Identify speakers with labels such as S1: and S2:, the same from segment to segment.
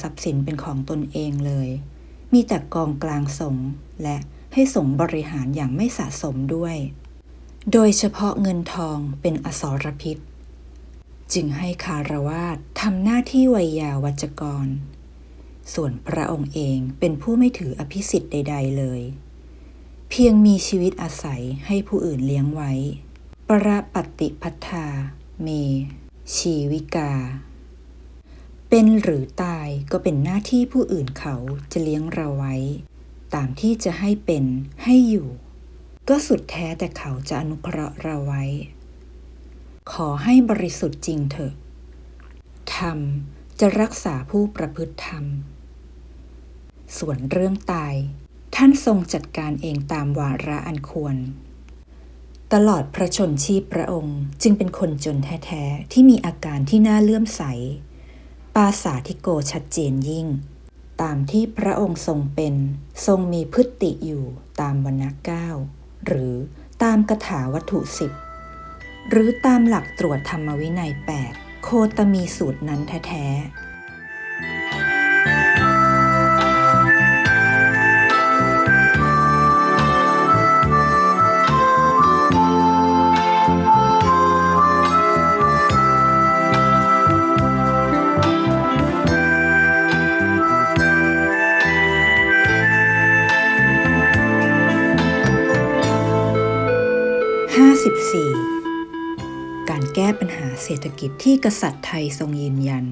S1: ทรัพย์สินเป็นของตนเองเลย มีแต่กองกลางสงและให้สงบริหารอย่างไม่สะสมด้วย โดยเฉพาะเงินทองเป็นอสรพิษ จึงให้คารวาสทำหน้าที่ไวยาวัจกร ส่วนพระองค์เองเป็นผู้ไม่ถืออภิสิทธิ์ใด ๆ เลย เพียงมีชีวิตอาศัยให้ผู้อื่นเลี้ยงไว้ ประปฏิพัทธา เม ชีวิกา เป็นหรือตา ก็เป็นหน้าที่ผู้อื่นเขาจะเลี้ยงเราไว้ ตามที่จะให้เป็นให้อยู่ ก็สุดแท้แต่เขาจะอนุเคราะห์เราไว้ ขอให้บริสุทธิ์จริงเถอะ ธรรมจะรักษาผู้ประพฤติธรรม ส่วนเรื่องตาย ท่านทรงจัดการเองตามวาระอันควร ตลอดพระชนชีพพระองค์จึงเป็นคนจนแท้ ๆ ที่มีอาการที่น่าเลื่อมใส ปาสาธิโกชัดเจนยิ่ง ตามที่พระองค์ทรงเป็นทรงมีพฤติอยู่ตามวรรณะเก้าหรือตามกถาวัตถุสิบหรือตามหลักตรวจธรรมวินัย 8 โคตมีสูตรนั้นแท้ๆ ศรษฐกิจที่กษัตริย์ไทยทรงยืนยัน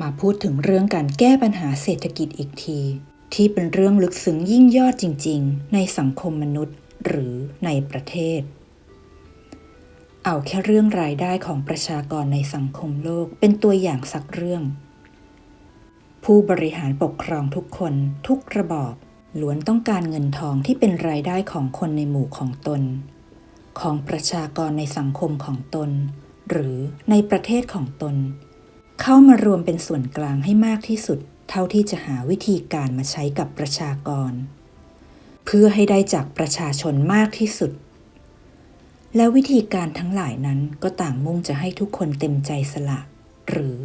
S1: มาพูดถึงเรื่องการแก้ปัญหาเศรษฐกิจอีกที ที่เป็นเรื่องลึกซึ้งยิ่งยอดจริง ๆ ในสังคมมนุษย์ หรือในประเทศ เอาแค่เรื่องรายได้ของประชากรในสังคมโลกเป็นตัวอย่างสักเรื่อง ผู้บริหารปกครองทุกคนทุกระบอบล้วนต้องการเงินทองที่เป็นรายได้ของคนในหมู่ของตน ของประชากรในสังคมของตน หรือในประเทศของตน เข้ามารวมเป็นส่วนกลางให้มากที่สุด เท่าที่จะหาวิธีการมาใช้กับประชากร เพื่อให้ได้จากประชาชนมากที่สุด และวิธีการทั้งหลายนั้นก็ต่างมุ่งจะให้ทุกคนเต็มใจสละ หรือ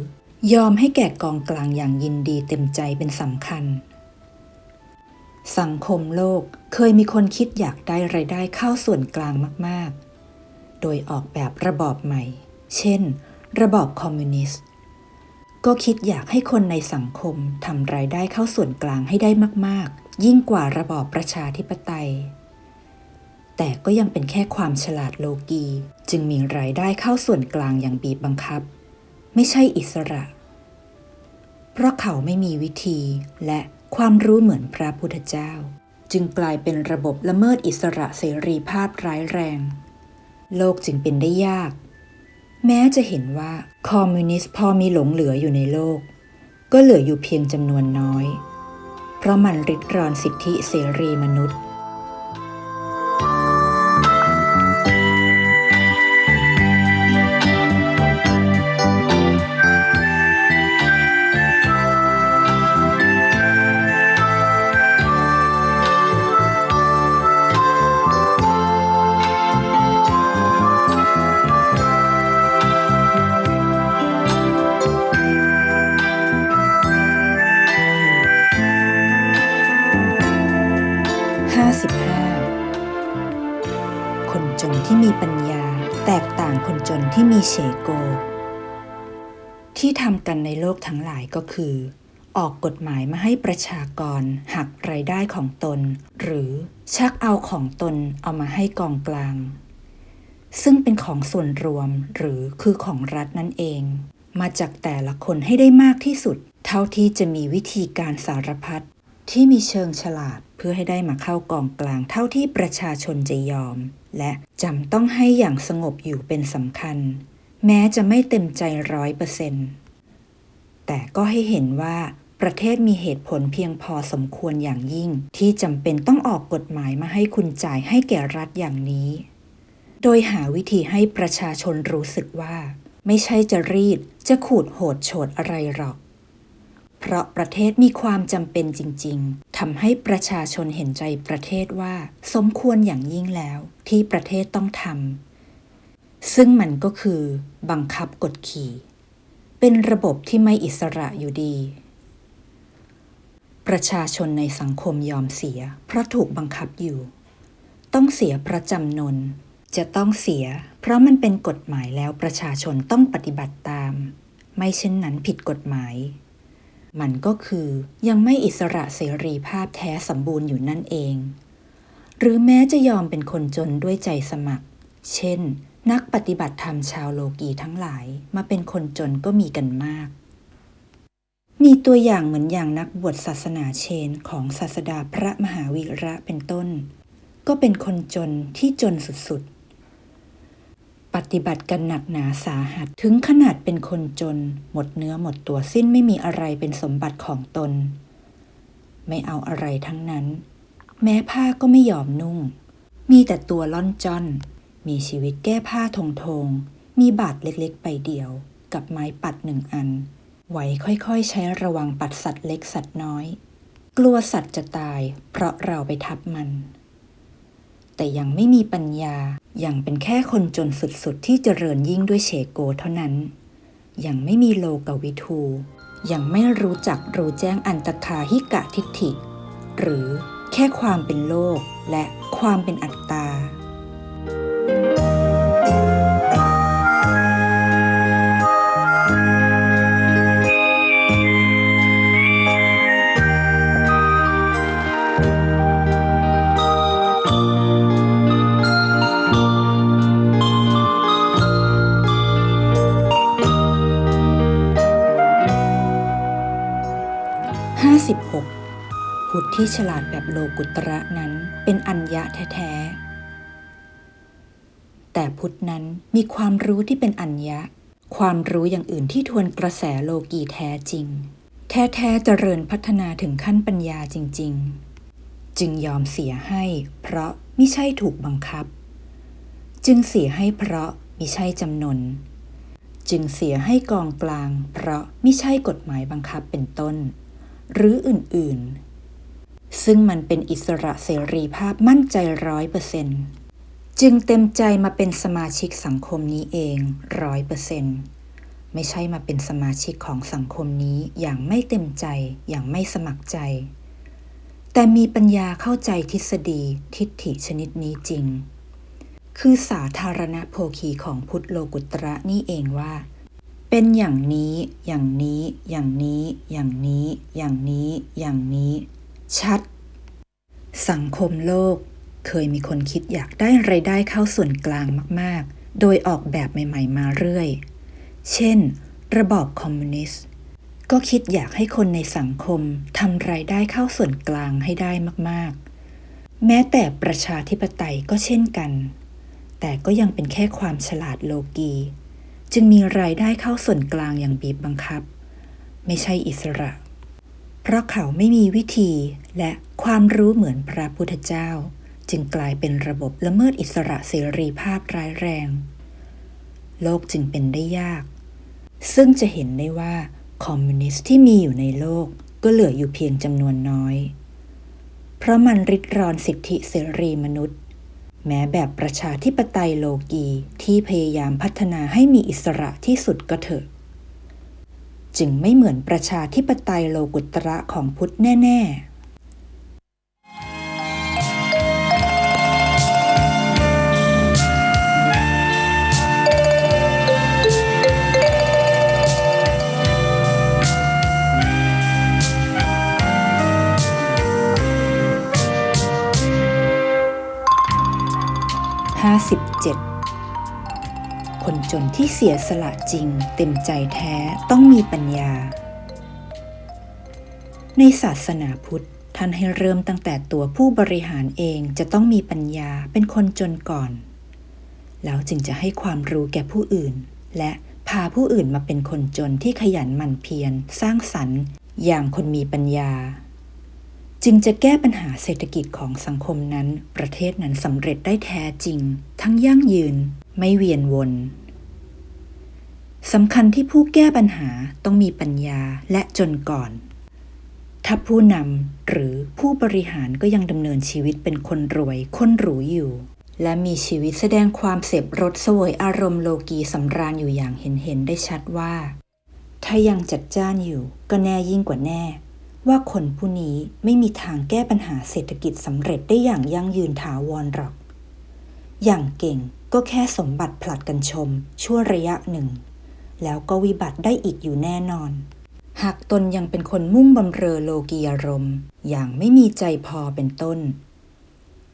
S1: ยอมให้แก่กองกลางอย่างยินดีเต็มใจเป็นสำคัญ สังคมโลกเคยมีคนคิดอยากได้รายได้เข้าส่วนกลางมาก ๆ โดยออกแบบระบอบใหม่ เช่น ระบอบคอมมิวนิสต์ ก็คิดอยากให้คนในสังคมทำรายได้เข้าส่วนกลางให้ได้มาก ๆ ยิ่งกว่าระบอบประชาธิปไตย แต่ก็ยังเป็นแค่ความฉลาดโลกีจึงมีรายได้เข้าส่วนกลางอย่างบีบบังคับ ไม่ใช่อิสระ เพราะเขาไม่มีวิธีและ ความรู้เหมือนพระพุทธเจ้า จึงกลายเป็นระบบละเมิดอิสระเสรีภาพร้ายแรง โลกจึงเป็นได้ยาก แม้จะเห็นว่าคอมมิวนิสต์พอมีหลงเหลืออยู่ในโลก ก็เหลืออยู่เพียงจำนวนน้อย เพราะมันริดรอนสิทธิเสรีมนุษย์ คนจนที่มีเฉโก ที่ทำกันในโลกทั้งหลายก็คือ ออกกฎหมายมาให้ประชากรหักรายได้ของตน หรือชักเอาของตนเอามาให้กองกลาง ซึ่งเป็นของส่วนรวมหรือคือของรัฐนั่นเอง มาจากแต่ละคนให้ได้มากที่สุด เท่าที่จะมีวิธีการสารพัดที่มีเชิงฉลาดเพื่อให้ได้มาเข้ากองกลางเท่าที่ประชาชนจะยอม และจำต้องให้อย่างสงบอยู่เป็นสำคัญ แม้จะไม่เต็มใจร้อยเปอร์เซ็นต์แต่ก็ให้เห็นว่าประเทศมีเหตุผลเพียงพอสมควรอย่างยิ่ง ที่จำเป็นต้องออกกฎหมายมาให้คุณจ่ายให้แก่รัฐอย่างนี้ โดยหาวิธีให้ประชาชนรู้สึกว่า ไม่ใช่จะรีดจะขูดโหดโฉดอะไรหรอก เพราะประเทศมีความจำเป็นจริง ๆทำให้ประชาชนเห็นใจประเทศว่า สมควรอย่างยิ่งแล้วที่ประเทศต้องทำซึ่งมันก็คือ บังคับกดขี่ เป็นระบบที่ไม่อิสระอยู่ดี ประชาชนในสังคมยอมเสีย เพราะถูกบังคับอยู่ ต้องเสียเพระจำนน จะต้องเสีย เพราะมันเป็นกฎหมายแล้วประชาชนต้องปฏิบัติตาม ไม่เช่นนั้นผิดกฎหมาย มันก็คือยังไม่อิสระเสรีภาพแท้สมบูรณ์อยู่นั่นเอง หรือแม้จะยอมเป็นคนจนด้วยใจสมัคร เช่น นักปฏิบัติธรรมชาวโลกีทั้งหลายมาเป็นคนจนก็มีกันมาก มีตัวอย่างเหมือนอย่างนักบวชศาสนาเชนของศาสดาพระมหาวีระเป็นต้น ก็เป็นคนจนที่จนสุดๆ ปฏิบัติกันหนักหนาสาหัส ถึงขนาดเป็นคนจน หมดเนื้อหมดตัวสิ้นไม่มีอะไรเป็นสมบัติของตน ไม่เอาอะไรทั้งนั้น แม้ผ้าก็ไม่ยอมนุ่ง มีแต่ตัวล่อนจอน มีชีวิตแก้ผ้าทงทง มีบาดเล็กๆ ไปเดียว กับไม้ปัดหนึ่งอันไว้ค่อยๆ ใช้ระวังปัดสัตว์เล็กสัตว์น้อย กลัวสัตว์จะตาย เพราะเราไปทับมัน แต่ยังไม่มีปัญญา ยังเป็นแค่คนจนสุดๆ ที่เจริญยิ่งด้วยเฉโกเท่านั้น ยังไม่มีโลกวิทู ยังไม่รู้จักรู้แจ้งอันตคาหิกะทิฏฐิ หรือแค่ความเป็นโลกและความเป็นอัตตา ที่ฉลาดแบบโลกุตระนั้นเป็นอัญญะแท้ๆ แต่พุทธนั้นมีความรู้ที่เป็นอัญญะ ความรู้อย่างอื่นที่ทวนกระแสโลกีแท้จริง แท้ๆเจริญพัฒนาถึงขั้นปัญญาจริง ๆ จึงยอมเสียให้ เพราะมิใช่ถูกบังคับ จึงเสียให้เพราะมิใช่จำนน จึงเสียให้กองกลาง เพราะมิใช่กฎหมายบังคับเป็นต้น หรืออื่นๆ ซึ่งมันเป็นอิสระเสรีภาพมั่นใจร้อยเปอร์เซนต์จึงเต็มใจมาเป็นสมาชิกสังคมนี้เองร้อยเปอร์เซนต์ไม่ใช่มาเป็นสมาชิกของสังคมนี้อย่างไม่เต็มใจอย่างไม่สมัครใจ แต่มีปัญญาเข้าใจทฤษฎีทิฏฐิชนิดนี้จริง คือสาธารณโภคีของพุทธโลกุตระนี่เองว่า เป็นอย่างนี้ อย่างนี้ อย่างนี้ อย่างนี้ อย่างนี้ อย่างนี้ ชัด สังคมโลก เคยมีคนคิดอยากได้ไรายได้เข้าส่วนกลางมาก ๆ โดยออกแบบใหม่ ๆ มาเรื่อย เช่น ระบอบคอมมิวนิสต์ ก็คิดอยากให้คนในสังคมทำรายได้เข้าส่วนกลางให้ได้มาก ๆ แม้แต่ประชาธิปไตยก็เช่นกัน แต่ก็ยังเป็นแค่ความฉลาดโลกี จึงมีรายได้เข้าส่วนกลางอย่างบีบบังคับ ไม่ใช่อิสระ เพราะเขาไม่มีวิธีและความรู้เหมือนพระพุทธเจ้า จึงกลายเป็นระบบละเมิดอิสระเสรีภาพร้ายแรง โลกจึงเป็นได้ยาก ซึ่งจะเห็นได้ว่าคอมมิวนิสต์ที่มีอยู่ในโลกก็เหลืออยู่เพียงจำนวนน้อย เพราะมันริดรอนสิทธิเสรีมนุษย์ แม้แบบประชาธิปไตยโลกีที่พยายามพัฒนาให้มีอิสระที่สุดก็เถอะ จึงไม่เหมือนประชาธิปไตยโลกุตระของพุทธแน่ ๆ57 คนจนที่เสียสละจริง เต็มใจแท้ต้องมีปัญญา ในศาสนาพุทธท่านให้เริ่มตั้งแต่ตัวผู้บริหารเองจะต้องมีปัญญาเป็นคนจนก่อน แล้วจึงจะให้ความรู้แก่ผู้อื่น และพาผู้อื่นมาเป็นคนจนที่ขยันหมั่นเพียรสร้างสรรค์ อย่างคนมีปัญญา จึงจะแก้ปัญหาเศรษฐกิจของสังคมนั้น ประเทศนั้นสำเร็จได้แท้จริง ทั้งยั่งยืน ไม่เวียนวน สำคัญที่ผู้แก้ปัญหาต้องมีปัญญาและจนก่อน ถ้าผู้นำหรือผู้บริหารก็ยังดำเนินชีวิตเป็นคนรวยคนหรูอยู่ และมีชีวิตแสดงความเสพรสสวยอารมณ์โลกีสำราญอยู่อย่างเห็นเห็นได้ชัดว่า ถ้ายังจัดจ้านอยู่ก็แน่ยิ่งกว่าแน่ ว่าคนผู้นี้ไม่มีทางแก้ปัญหาเศรษฐกิจสำเร็จได้อย่างยั่งยืนถาวรหรอก อย่างเก่งก็แค่สมบัติผลัดกันชม ชั่วระยะหนึ่ง แล้วก็วิบัติได้อีกอยู่แน่นอน หากตนยังเป็นคนมุ่งบำเรอโลกียรมอย่างไม่มีใจพอเป็นต้น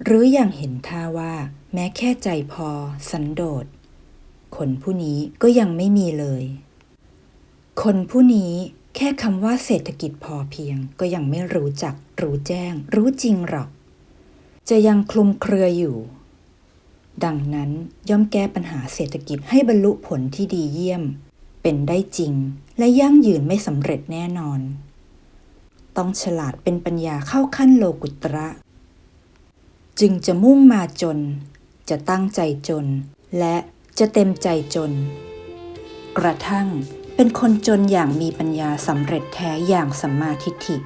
S1: หรืออย่างเห็นท่าว่า แม้แค่ใจพอ สันโดษคนผู้นี้ก็ยังไม่มีเลย คนผู้นี้แค่คำว่าเศรษฐกิจพอเพียงก็ยังไม่รู้จัก รู้แจ้ง รู้จริงหรอก จะยังคลุมเครืออยู่ ดังนั้นย่อมแก้ปัญหาเศรษฐกิจให้บรรลุผลที่ดีเยี่ยม เป็นได้จริง และยั่งยืนไม่สำเร็จแน่นอน ต้องฉลาดเป็นปัญญาเข้าขั้นโลกุตระ จึงจะมุ่งมาจน จะตั้งใจจน และจะเต็มใจจน กระทั่งเป็นคนจนอย่างมีปัญญาสำเร็จแท้อย่างสัมมาทิฏฐิ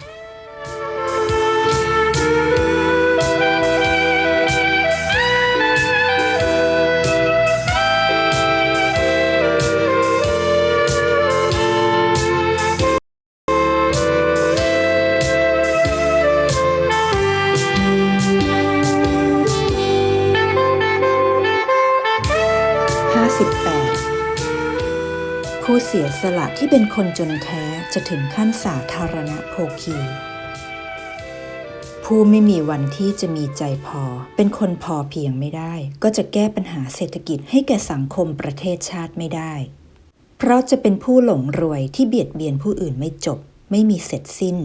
S1: สียสละที่เป็นคนจนแท้จะถึงขั้นสาธารณโภคี ผู้ไม่มีวันที่จะมีใจพอ เป็นคนพอเพียงไม่ได้ ก็จะแก้ปัญหาเศรษฐกิจให้แก่สังคมประเทศชาติไม่ได้ เพราะจะเป็นผู้หลงรวยที่เบียดเบียนผู้อื่นไม่จบ ไม่มีเสร็จสิ้น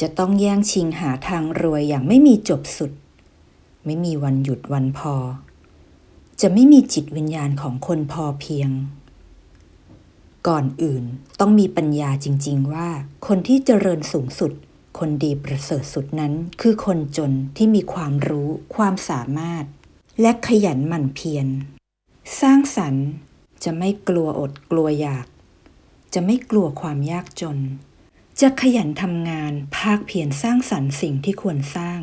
S1: จะต้องแย่งชิงหาทางรวยอย่างไม่มีจบสุด ไม่มีวันหยุดวันพอ จะไม่มีจิตวิญญาณของคนพอเพียง ก่อนอื่นต้องมีปัญญาจริง ๆ ว่า คนที่เจริญสูงสุด คนดีประเสริฐสุดนั้น คือคนจนที่มีความรู้ความสามารถ และขยันหมั่นเพียร สร้างสรรค์จะไม่กลัวอดกลัวอยาก จะไม่กลัวความยากจน จะขยันทำงานภาคเพียรสร้างสรรค์สิ่งที่ควรสร้าง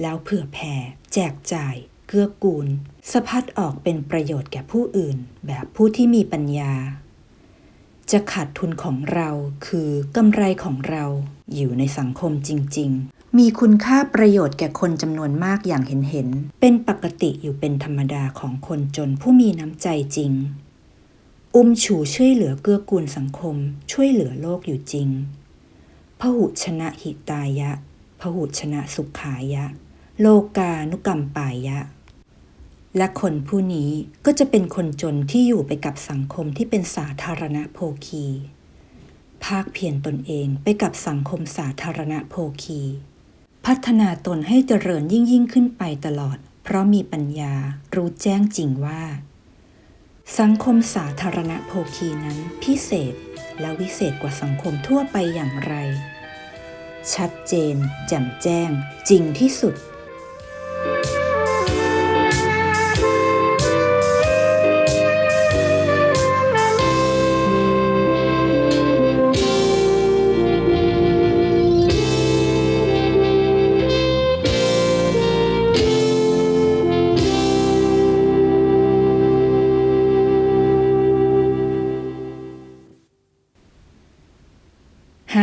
S1: แล้วเผื่อแผ่ แจกจ่าย เกื้อกูลสะพัดออกเป็นประโยชน์แก่ผู้อื่น แบบผู้ที่มีปัญญา จะขาดทุนของเราคือกำไรของเราอยู่ในสังคมจริง ๆ มีคุณค่าประโยชน์แก่คนจำนวนมากอย่างเห็นเห็น เป็นปกติอยู่เป็นธรรมดาของคนจนผู้มีน้ำใจจริง อุ้มชูช่วยเหลือเกื้อกูลสังคม ช่วยเหลือโลกอยู่จริงพหุชนะหิตายะพหุชนะสุขายะ โลกานุกรรมปายะ และคนผู้นี้ก็จะเป็นคนจนที่อยู่ไปกับสังคมที่เป็นสาธารณโภคี ภาคเพียรตนเองไปกับสังคมสาธารณโภคี พัฒนาตนให้เจริญยิ่งยิ่งขึ้นไปตลอด เพราะมีปัญญารู้แจ้งจริงว่า สังคมสาธารณโภคีนั้นพิเศษและวิเศษกว่าสังคมทั่วไปอย่างไร ชัดเจน แจ่มแจ้ง จริงที่สุด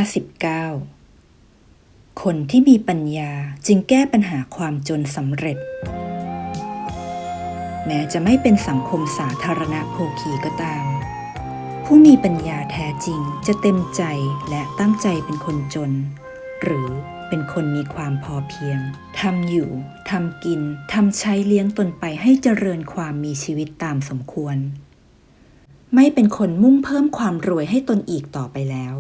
S1: 59 คนที่มีปัญญาจึงแก้ปัญหาความจนสำเร็จ แม้จะไม่เป็นสังคมสาธารณโภคีก็ตาม ผู้มีปัญญาแท้จริงจะเต็มใจและตั้งใจเป็นคนจน หรือเป็นคนมีความพอเพียงทำอยู่ทำกินทำใช้เลี้ยงตนไปให้เจริญความมีชีวิตตามสมควร ไม่เป็นคนมุ่งเพิ่มความรวยให้ตนอีกต่อไปแล้ว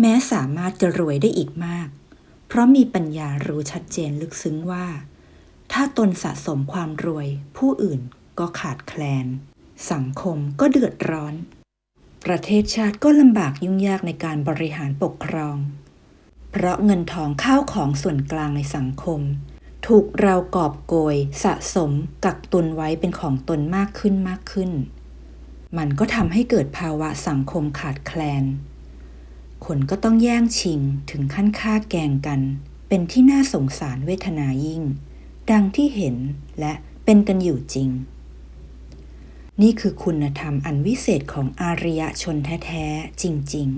S1: แม้สามารถจะรวยได้อีกมาก เพราะมีปัญญารู้ชัดเจนลึกซึ้งว่า ถ้าตนสะสมความรวย ผู้อื่นก็ขาดแคลน สังคมก็เดือดร้อน ประเทศชาติก็ลำบากยุ่งยากในการบริหารปกครอง เพราะเงินทองข้าวของส่วนกลางในสังคม ถูกเรากอบโกย สะสมกักตุนไว้เป็นของตนมากขึ้นมากขึ้น มันก็ทำให้เกิดภาวะสังคมขาดแคลน คนก็ต้องแย่งชิงถึงขั้นฆ่าแกงกัน เป็นที่น่าสงสารเวทนายิ่ง ดังที่เห็นและเป็นกันอยู่จริง นี่คือคุณธรรมอันวิเศษของอารยชนแท้ ๆ จริง